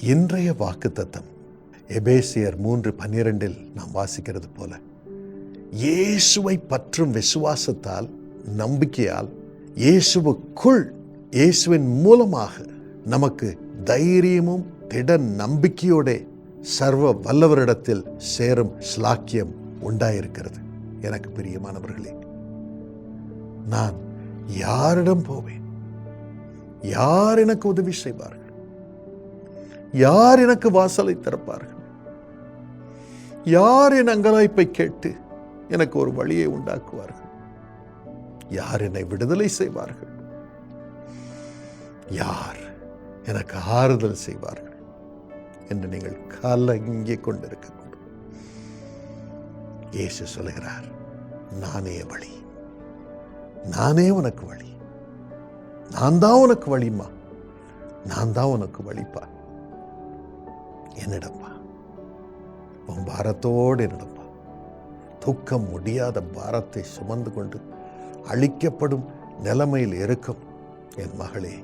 இன்றைய வாக்குத்தத்தம். எபேசியர் மூன்று பன்னிரெண்டில் நாம் வாசிக்கிறது போல இயேசுவை பற்றும் விசுவாசத்தால் நம்பிக்கையால் இயேசுவுக்குள் இயேசுவின் மூலமாக நமக்கு தைரியமும் திட நம்பிக்கையோட சர்வ வல்லவரிடத்தில் சேரும் ஸ்லாக்கியம் உண்டாயிருக்கிறது. எனக்கு பிரியமானவர்களே நான் யாரிடம் போவேன்? யார் எனக்கு உதவி செய்வார்கள்? யார் எனக்கு வாசலை திறப்பார்கள்? யார் என் அங்கலாய்ப்பை கேட்டு எனக்கு ஒரு வழியை உண்டாக்குவார்கள்? யார் என்னை விடுதலை செய்வார்கள்? யார் எனக்கு ஆறுதல் செய்வார்கள்? என்று நீங்கள் கலங்கிக் கொண்டிருக்க இயேசு சொல்கிறார் நானே வழி. நானே உனக்கு வழி. நான் தான் உனக்கு வழிமா நான் தான் உனக்கு வழிப்பா. என்னிடம்பா உன் பாரத்தோடு என்னிடம்பா தூக்கம் முடியாத பாரத்தை சுமந்து கொண்டு அழிக்கப்படும் நிலைமையில் இருக்கும். என் மகளே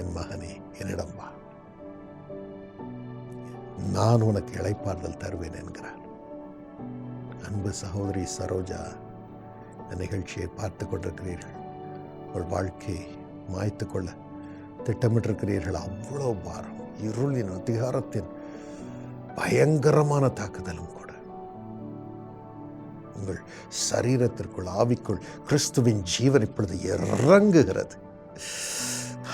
என் மகனே என்னிடம் வா நான் உனக்கு இழைப்பாறுதல் தருவேன் என்கிறார். அன்பு சகோதரி சரோஜா இந்த நிகழ்ச்சியை பார்த்து கொண்டிருக்கிறீர்கள். உங்கள் வாழ்க்கையை மாய்த்து கொள்ள திட்டமிட்டிருக்கிறீர்கள். அவ்வளோ பாரம் இருளின் அதிகாரத்தின் பயங்கரமான தாக்குதலும் கூட. உங்கள் சரீரத்திற்குள் ஆவிக்குள் கிறிஸ்துவின் ஜீவன் இப்பொழுது இறங்குகிறது.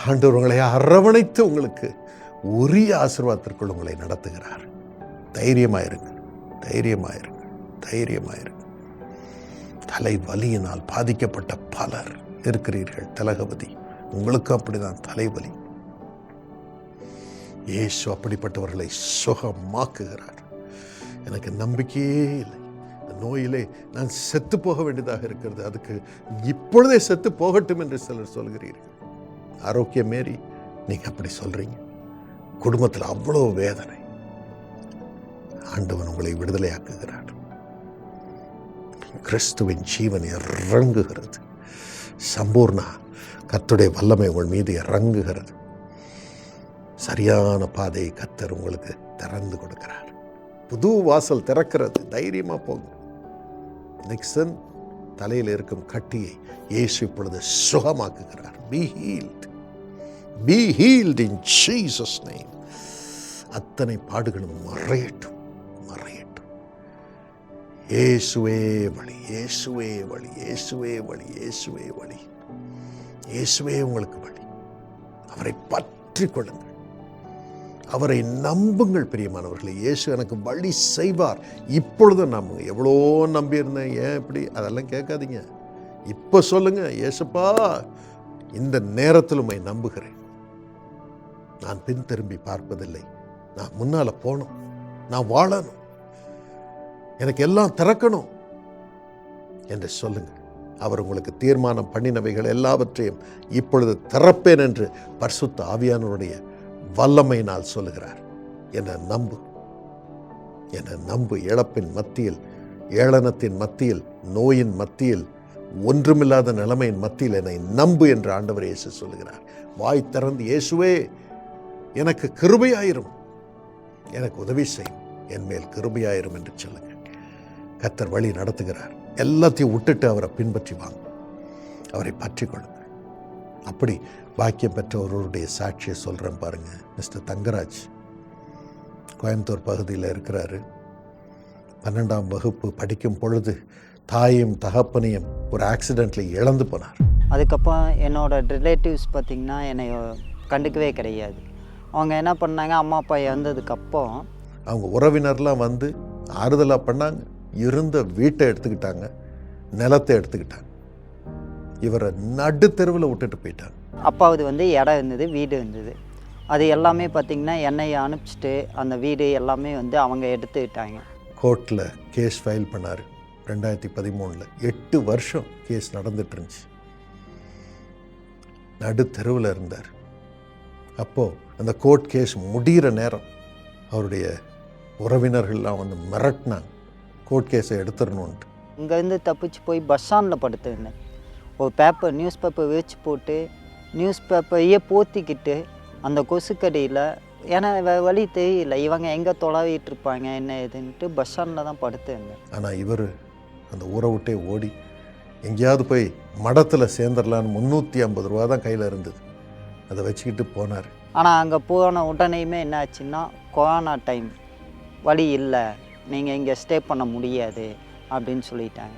ஆண்டவர் உங்களை அரவணைத்து உங்களுக்கு உரிய ஆசிர்வாதத்திற்குள் உங்களை நடத்துகிறார். தைரியமாயிருங்கள் தைரியமாயிருங்கள் தைரியமாயிருங்கள் தலை வலியினால் பாதிக்கப்பட்ட பலர் இருக்கிறீர்கள். திலகவதி உங்களுக்கு அப்படிதான் தலைவலி இயேசு அப்படிப்பட்டவர்களை சுகமாக்குகிறார். எனக்கு நம்பிக்கையே இல்லை. இந்த நோயிலே நான் செத்து போக வேண்டியதாக இருக்கிறது. அதுக்கு இப்பொழுதே செத்து போகட்டும் என்று சிலர் சொல்கிறீர்கள். ஆரோக்கியம் மாரி நீங்கள் அப்படி சொல்கிறீங்க குடும்பத்தில் அவ்வளோ வேதனை. ஆண்டவன் உங்களை விடுதலையாக்குகிறார். கிறிஸ்துவின் ஜீவன் இறங்குகிறது. சம்பூர்ணா கத்துடைய வல்லமை உங்கள் மீது இறங்குகிறது. சரியான பாதையை கத்தர் உங்களுக்கு திறந்து கொடுக்கிறார். புது வாசல் திறக்கிறது தைரியமா போங்க. நிக்சன் தலையில் இருக்கும் கட்டியை இயேசு இப்பொழுது சுகமாக்குகிறார். Be healed be healed in Jesus name அத்தனை பாடுகளும் மறையட்டும் மறையட்டும். இயேசுவே வழி இயேசுவே வழி இயேசுவே வழி இயேசுவே வழி. இயேசுவே உங்களுக்கு வழி. அவரை பற்றி கொள்ளுங்கள். அவரை நம்புங்கள் பிரியமானவர்களே. இயேசு எனக்கு வழி செய்வார். இப்பொழுது நம்புங்க எவ்வளோ நம்பியிருந்தேன். ஏன் இப்படி? அதெல்லாம் கேட்காதீங்க. இப்போ சொல்லுங்கள் இயேசுப்பா இந்த நேரத்தில் உண்மை நம்புகிறேன். நான் பின் திரும்பி பார்ப்பதில்லை. நான் முன்னால் போகணும். நான் வாழணும். எனக்கு எல்லாம் திறக்கணும். என்று சொல்லுங்கள். அவர் உங்களுக்கு தீர்மானம் பண்ணினவைகள் எல்லாவற்றையும் இப்பொழுது திறப்பேன் என்று பர்சுத்த ஆவியானவருடைய வல்லமையினால் சொல்லுகிறார். என நம்பு. என நம்பு. இழப்பின் மத்தியில் ஏளனத்தின் மத்தியில் நோயின் மத்தியில் ஒன்றுமில்லாத நிலைமையின் மத்தியில் என்னை நம்பு என்று ஆண்டவர் இயேசு சொல்லுகிறார். வாய் திறந்து இயேசுவே எனக்கு கிருபையாயிரும். எனக்கு உதவி செய்யும். என் மேல் கிருபையாயிரும் என்று சொல்லுங்கள் கத்தர் வழி நடத்துகிறார். எல்லாத்தையும் விட்டுட்டு அவரை பின்பற்றி வாங்க. அவரை பற்றி கொள்ளுங்கள் அப்படி பாக்கியம் பெற்ற ஒருவருடைய சாட்சியை சொல்கிறேன் பாருங்க. மிஸ்டர் தங்கராஜ் கோயம்புத்தூர் பகுதியில் இருக்கிறாரு. பன்னெண்டாம் வகுப்பு படிக்கும் பொழுது தாயும் தகப்பனையும் ஒரு ஆக்சிடெண்ட்டில் இழந்து போனார். அதுக்கப்புறம் என்னோட ரிலேட்டிவ்ஸ் பார்த்திங்கன்னா என்னை கண்டுக்கவே கிடையாது. அவங்க என்ன பண்ணாங்க? அம்மா அப்பா இறந்ததுக்கப்புறம் அவங்க உறவினர்லாம் வந்து ஆறுதலாக பண்ணாங்க. இருந்த வீட்டை எடுத்துக்கிட்டாங்க. நிலத்தை எடுத்துக்கிட்டாங்க. இவரை நடு தெருவில் விட்டுட்டு போயிட்டாங்க. அப்பாவது வந்து இடம் இருந்தது வீடு இருந்தது. அது எல்லாமே பார்த்திங்கன்னா என்னை அனுப்பிச்சிட்டு அந்த வீடு எல்லாமே வந்து அவங்க எடுத்துக்கிட்டாங்க. கோர்ட்டில் கேஸ் ஃபைல் பண்ணார். ரெண்டாயிரத்தி பதிமூணில் எட்டு வருஷம் கேஸ் நடந்துட்டு இருந்துச்சு. நடு தெருவில் இருந்தார். அப்போது அந்த கோர்ட் கேஸ் முடிகிற நேரம் அவருடைய உறவினர்கள்லாம் வந்து மிரட்டினாங்க. கோர்ட் கேஸை எடுத்துடணுன்ட்டு இங்கேருந்து தப்பிச்சு போய் பஸ் ஸ்டாண்டில் படுத்திருந்தேன். ஒரு பேப்பர் நியூஸ் பேப்பர் விரிச்சு போட்டு நியூஸ் பேப்பரையே போத்திக்கிட்டு அந்த கொசுக்கடியில் ஏன்னா வ- வழி தெரியல. இவங்க எங்கே தொலைவிட்டு இருப்பாங்க என்ன ஏதுன்ட்டு பஸ் ஸ்டாண்டில் தான் படுத்திருந்தேன் ஆனால் இவர் அந்த ஊரை விட்டே ஓடி எங்கேயாவது போய் மடத்தில் சேர்ந்துடலான்னு முந்நூற்றி ஐம்பது ரூபா தான் கையில் இருந்தது. அதை வச்சுக்கிட்டு போனார். ஆனால் அங்கே போன உடனேயுமே என்ன ஆச்சுன்னா கொரோனா டைம் வழி இல்லை நீங்கள் இங்கே ஸ்டே பண்ண முடியாது அப்படின்னு சொல்லிட்டாங்க.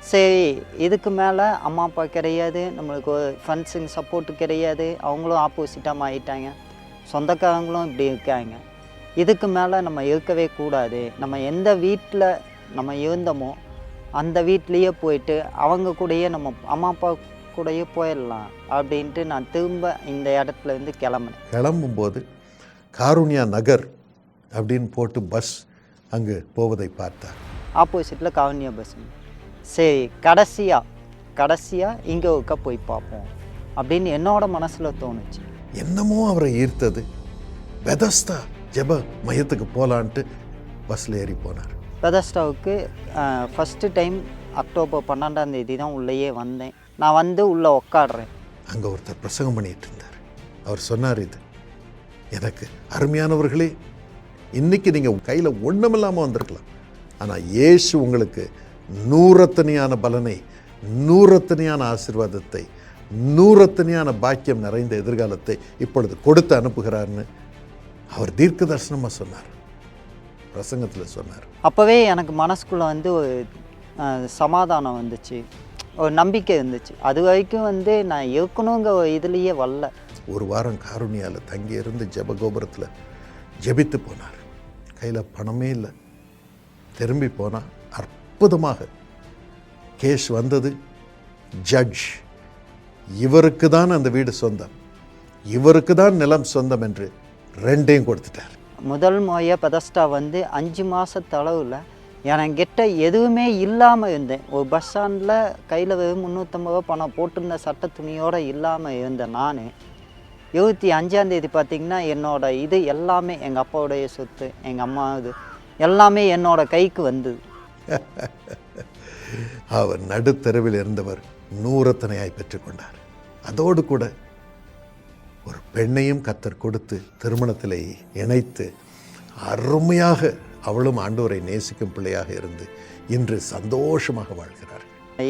சரி இதுக்கு மேலே அம்மா அப்பா கிடையாது நம்மளுக்கு ஃப்ரெண்ட்ஸுங்க சப்போர்ட் கிடையாது அவங்களும் ஆப்போசிட்டாக மாறிட்டாங்க. சொந்தக்காரங்களும் இப்படி இருக்காங்க. இதுக்கு மேலே நம்ம இருக்கவே கூடாது. நம்ம எந்த வீட்டில் நம்ம இருந்தோமோ அந்த வீட்லேயே போயிட்டு அவங்க கூடயே நம்ம அம்மா அப்பா கூடயே போயிடலாம் அப்படின்ட்டு நான் திரும்ப இந்த இடத்துல இருந்து கிளம்புனேன். கிளம்பும்போது காருண்யா நகர் அப்படின்னு போட்டு பஸ் அங்கு போவதை பார்த்தார். ஆப்போசிட்டில் கவனியா பஸ் சரி கடைசியாக கடைசியாக இங்கே ஒருக்கா போய் பார்ப்போம் அப்படின்னு என்னோட மனசில் தோணுச்சு. என்னமோ அவரை ஈர்த்தது. பெதஸ்தா ஜெப மையத்துக்கு போகலான்ட்டு பஸ்ஸில் ஏறி போனார். பெதஸ்டாவுக்கு ஃபஸ்ட்டு டைம் அக்டோபர் பன்னெண்டாம் தேதி தான் உள்ளேயே வந்தேன். நான் வந்து உள்ளே உக்காடுறேன் அங்கே ஒருத்தர் பிரசங்கம் பண்ணிட்டு இருந்தார். அவர் சொன்னார் இது. எனக்கு அருமையானவர்களே இன்னைக்கு நீங்கள் கையில் ஒன்றுமில்லாமல் வந்திருக்கலாம். ஆனால் இயேசு உங்களுக்கு நூறத்தனியான பலனை நூறத்தனியான ஆசீர்வாதத்தை நூறத்தனியான பாக்கியம் நிறைந்த எதிர்காலத்தை இப்பொழுது கொடுத்து அனுப்புகிறார்னு அவர் தீர்க்க தரிசனமாக சொன்னார். பிரசங்கத்தில் சொன்னார். அப்போவே எனக்கு மனசுக்குள்ளே வந்து ஒரு சமாதானம் வந்துச்சு. ஒரு நம்பிக்கை இருந்துச்சு அது வரைக்கும் வந்து நான் இருக்கணுங்கிற ஒரு இதுலேயே வரல. ஒரு வாரம் காருண்யாவில் தங்கி இருந்து ஜெபகோபுரத்தில் ஜெபித்து போனார். கையில் பணமே இல்லை. திரும்பி போனால் அற்புதமாக. கேஸ் வந்தது. ஜட்ஜ் இவருக்கு தான் அந்த வீடு சொந்தம். இவருக்கு தான் நிலம் சொந்தம் என்று ரெண்டையும் கொடுத்துட்டார். முதல் முறையாக பெதஸ்டா வந்து அஞ்சு மாதத்தளவில் எனக்கிட்ட எதுவுமே இல்லாமல் இருந்தேன். ஒரு பஸ் ஸ்டாண்டில் கையில் வெறும் முந்நூற்றம்பது ரூபா பணம் போட்டிருந்த சட்ட துணியோடு இல்லாமல் இருந்தேன் நான் இருபத்தி அஞ்சாந்தேதி பார்த்திங்கன்னா என்னோடய இது எல்லாமே எங்கள் அப்பாவுடைய சொத்து எங்கள் அம்மா இது எல்லாமே என்னோடய கைக்கு வந்தது. அவர் நடுத்தெருவில் இருந்தவர் நூறத்தனையாய் பெற்றுக்கொண்டார். அதோடு கூட ஒரு பெண்ணையும் கத்தர் கொடுத்து திருமணத்திலே இணைத்து அருமையாக அவளும் ஆண்டோரை நேசிக்கும் பிள்ளையாக இருந்து இன்று சந்தோஷமாக வாழ்கிறார்.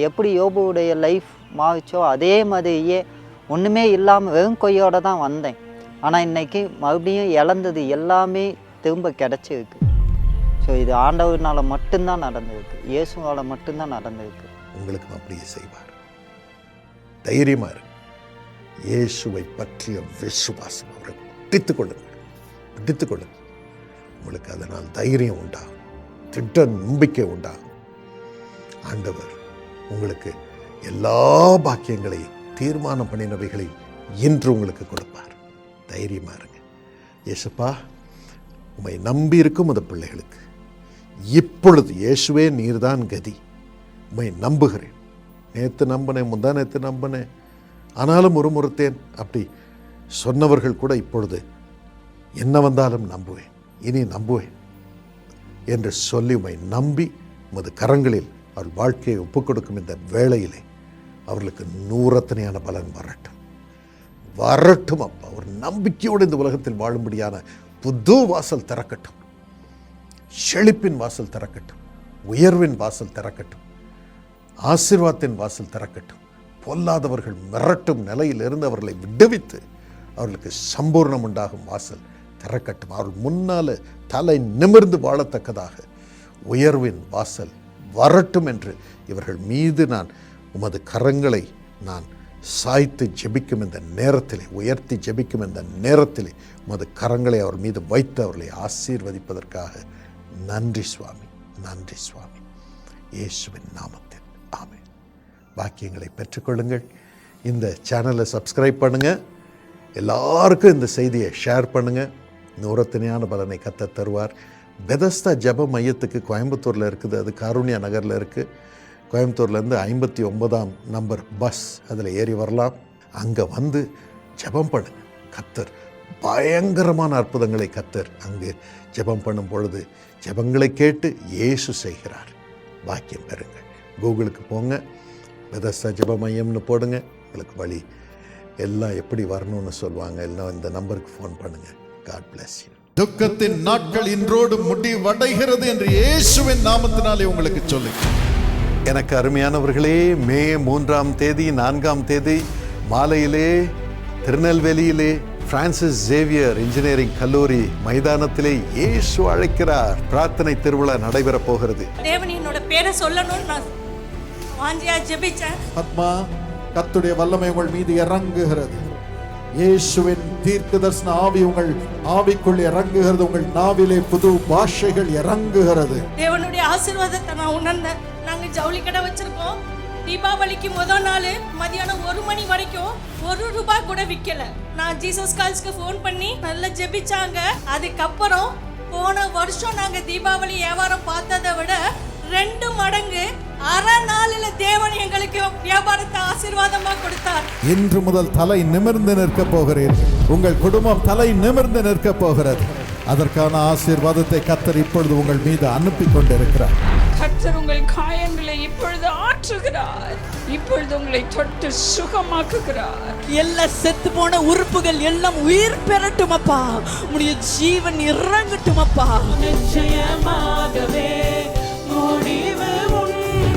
எப்படி யோபுவுடைய லைஃப் மாறிச்சோ அதே மாதிரியே ஒன்றுமே இல்லாமல் வெறும் கொய்யோடு தான் வந்தேன். ஆனால் இன்னைக்கு மறுபடியும் இழந்தது எல்லாமே திரும்ப கிடச்சிருக்கு. ஸோ இது ஆண்டவரினால் மட்டும்தான் நடந்திருக்கு. இயேசுவால் மட்டும்தான் நடந்திருக்கு. உங்களுக்கும் அப்படியே செய்வார். தைரியமாக இருக்கு இயேசுவை பற்றிய விசுவாசம் அவரை பிடித்து கொள்ளுங்கள். பிடித்து கொள்ளுங்கள். உங்களுக்கு அதனால் தைரியம் உண்டாகும் திட்ட நம்பிக்கை உண்டாகும் ஆண்டவர் உங்களுக்கு எல்லா பாக்கியங்களையும் தீர்மானம் பண்ணினவைகளையும் இன்று உங்களுக்கு கொடுப்பார். தைரியமாக இருங்க. இயேசுப்பா உம்மை நம்பி இருக்கும் அந்த பிள்ளைகளுக்கு இப்பொழுது இயேசுவே நீர்தான் கதி. உண்மை நம்புகிறேன். நேற்று நம்பினேன் முந்தா நேற்று நம்பினேன். ஆனாலும் ஒரு முறுத்தேன் அப்படி சொன்னவர்கள் கூட இப்பொழுது என்ன வந்தாலும் நம்புவேன். இனி நம்புவேன் என்று சொல்லி உம்மை நம்பி உமது கரங்களில் அவள் வாழ்க்கையை ஒப்புக் கொடுக்கும் இந்த வேளையிலே அவர்களுக்கு நூறத்தனையான பலன் வரட்டும். வரட்டும் அப்பா. ஒரு நம்பிக்கையோடு இந்த உலகத்தில் வாழும்படியான புது வாசல் திறக்கட்டும். செழிப்பின் வாசல் திறக்கட்டும் உயர்வின் வாசல் திறக்கட்டும் ஆசிர்வாதத்தின் வாசல் திறக்கட்டும். பொல்லாதவர்கள் மிரட்டும் நிலையில் இருந்து அவர்களை விடுவித்து அவர்களுக்கு சம்பூர்ணம் உண்டாகும் வாசல் திறக்கட்டும். அவர்கள் முன்னால் தலை நிமிர்ந்து வாழத்தக்கதாக உயர்வின் வாசல் வரட்டும் என்று இவர்கள் மீது நான் உமது கரங்களை நான் சாய்த்து ஜெபிக்கும் இந்த நேரத்திலே உயர்த்தி ஜெபிக்கும் இந்த நேரத்திலே உமது கரங்களை அவர் மீது வைத்து அவர்களை ஆசீர்வதிப்பதற்காக நன்றி சுவாமி நன்றி சுவாமி இயேசுவின் நாமத்தில் ஆமே பாக்கியங்களை பெற்றுக்கொள்ளுங்கள் இந்த சேனலை சப்ஸ்கிரைப் பண்ணுங்கள் எல்லாருக்கும் இந்த செய்தியை ஷேர் பண்ணுங்கள் நூறத்தினையான பலனை கத்த தருவார் பெதஸ்தா ஜப மையத்துக்கு கோயம்புத்தூரில் இருக்குது அது காருண்யா நகரில் இருக்குது கோயம்புத்தூர்லேருந்து ஐம்பத்தி ஒன்பதாம் நம்பர் பஸ் அதில் ஏறி வரலாம் அங்கே வந்து ஜெபம் பண்ணுங்கள் கத்தர் பயங்கரமான அற்புதங்களை கத்தர் அங்கு ஜெபம் பண்ணும் பொழுது ஜெபங்களை கேட்டு இயேசு செய்கிறார். பாக்கியம் பெறுங்கள். கூகுளுக்கு போங்க. பெதஸ்தா ஜெப மையம்னு போடுங்க. உங்களுக்கு வழி எல்லாம் எப்படி வரணும்னு சொல்லுவாங்க. எல்லாம் இந்த நம்பருக்கு ஃபோன் பண்ணுங்கள் காட் bless you. துக்கத்தின் நாட்கள் இன்றோடு முடிவடைகிறது என்று இயேசுவின் நாமத்தினாலே உங்களுக்கு சொல்லி எனக்கு அருமையானவர்களே மே மூன்றாம் தேதி நான்காம் தேதி மாலையிலே திருநெல்வேலியிலே பிரான்சிஸ் ஜேவியர் இன்ஜினியரிங் கல்லூரி மைதானத்திலே இயேசு அழைக்கிறார். பிரார்த்தனை திருவிழா நடைபெறப் போகிறது. தேவன் என்னோட பேரை சொல்லணும்னு நான் வாஞ்சியா ஜெபிச்சேன். ஆத்மா கத்துடைய வல்லமை உங்கள் மீது இறங்குகிறது. இயேசுவின் தீர்க்க தரிசன ஆவி உங்கள் ஆவிக்குள் இறங்குகிறது. உங்கள் நாவிலே புது பாஷைகள் இறங்குகிறது. தேவனுடைய ஆசீர்வாதத்தை நான் உணர்ந்தேன். நாங்க ஜவுளி கடை வச்சிருக்கோம். தீபாவளிக்கு முதல் நாள் மதியானம் ஒரு மணி வரைக்கும் ஒரு ரூபாய் கூட விற்கல நான் ஜீசஸ் கால்ஸ்க்கு ஃபோன் பண்ணி நல்லா ஜெபிச்சாங்க. அதுக்கப்புறம் போன வருஷம் நாங்கள் தீபாவளி வியாபாரம் பார்த்ததை விட ரெண்டு மடங்கு அரை நாளில் தேவன் எங்களுக்கு வியாபாரத்தை ஆசீர்வாதமா கொடுத்தார். இன்று முதல் தலை நிமிர்ந்து நிற்க போகிறேன் உங்கள் குடும்பம் தலை நிமிர்ந்து நிற்க போகிறது. அதற்கான ஆசீர்வாதத்தை கத்தர் இப்பொழுது உங்கள் மீது அனுப்பி கொண்டிருக்கிறார் கர்த்தர் உங்கள் காயங்களை இப்பொழுது ஆற்றுகிறார். இப்பொழுது உங்களை தொட்டு சுகமாக்குகிறார். எல்லா செத்து போன உறுப்புகள் எல்லாம் உயிர் பெறட்டும் அப்பா. உடைய ஜீவன் இறங்கட்டும் அப்பா. நிச்சயமாகவே முடிவு